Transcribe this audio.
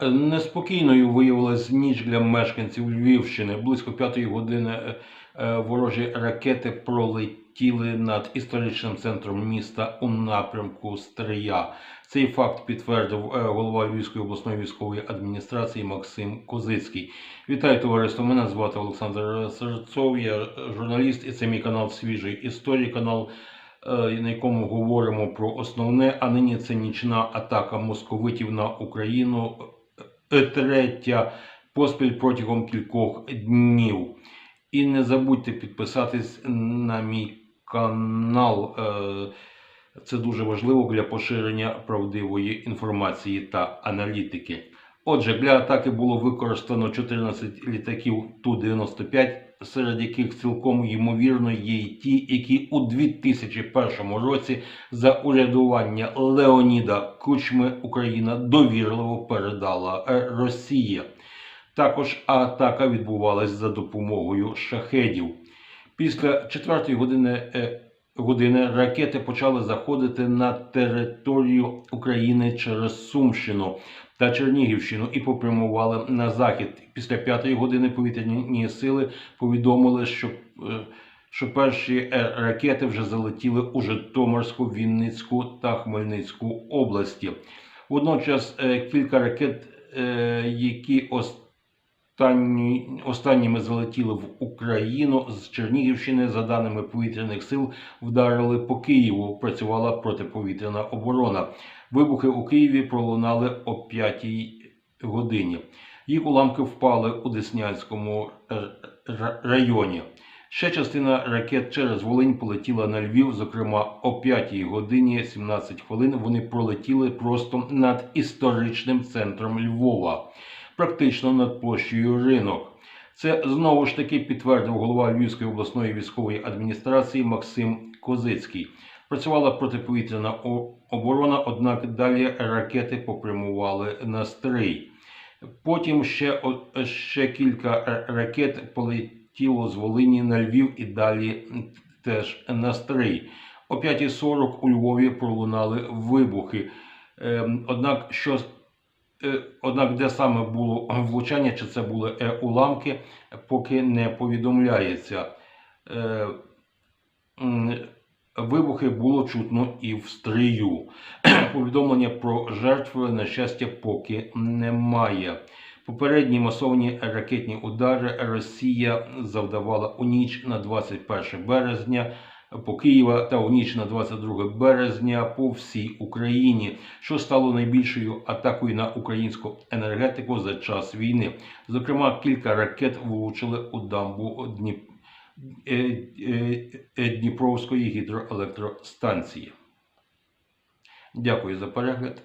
Неспокійною виявилась ніч для мешканців Львівщини. Близько п'ятої години е, е, ворожі ракети пролетіли над історичним центром міста у напрямку Стрия. Цей факт підтвердив е, голова Львівської обласної військової адміністрації Максим Козицький. Вітаю товариство! Мене звати Олександр Серцов, я журналіст, і це мій канал Свіжої історії. Канал е, на якому говоримо про основне, а нині це нічна атака московитів на Україну, е, третя поспіль протягом кількох днів. І не забудьте підписатись на мій канал. е, Це дуже важливо для поширення правдивої інформації та аналітики. Отже, для атаки було використано 14 літаків Ту-95, серед яких цілком ймовірно є й ті, які у 2001 році за урядування Леоніда Кучми Україна довірливо передала Росії. Також атака відбувалась за допомогою шахедів. Після четвертої години, е, години ракети почали заходити на територію України через Сумщину та Чернігівщину і попрямували на захід. Після п'ятої години повітряні сили повідомили, що, е, що перші е, ракети вже залетіли у Житомирську, Вінницьку та Хмельницьку області. Водночас е, кілька ракет, які останні, останніми залетіли в Україну з Чернігівщини, за даними повітряних сил, вдарили по Києву. Працювала протиповітряна оборона. Вибухи у Києві пролунали о 5 годині. Їх уламки впали у Деснянському районі. Ще частина ракет через Волинь полетіла на Львів, зокрема о 5 годині 17 хвилин. Вони пролетіли просто над історичним центром Львова, практично над площею ринок. Це знову ж таки підтвердив голова Львівської обласної військової адміністрації Максим Козицький. Працювала протиповітряна оборона, однак далі ракети попрямували на стрий. Потім ще, ще кілька ракет полетіло з Волині на Львів і далі теж на стрий. О 5.40 у Львові пролунали вибухи. Ем, Однак, що, однак, де саме було влучання, чи це були е, уламки, поки не повідомляється. Е, Вибухи було чутно і в стрию. Повідомлення про жертви, на щастя, поки немає. Попередні масовані ракетні удари Росія завдавала у ніч на 21 березня по Києва та у ніч на 22 березня по всій Україні, що стало найбільшою атакою на українську енергетику за час війни. Зокрема, кілька ракет влучили у дамбу е, е, е, Дніпровської гідроелектростанції. Дякую за перегляд.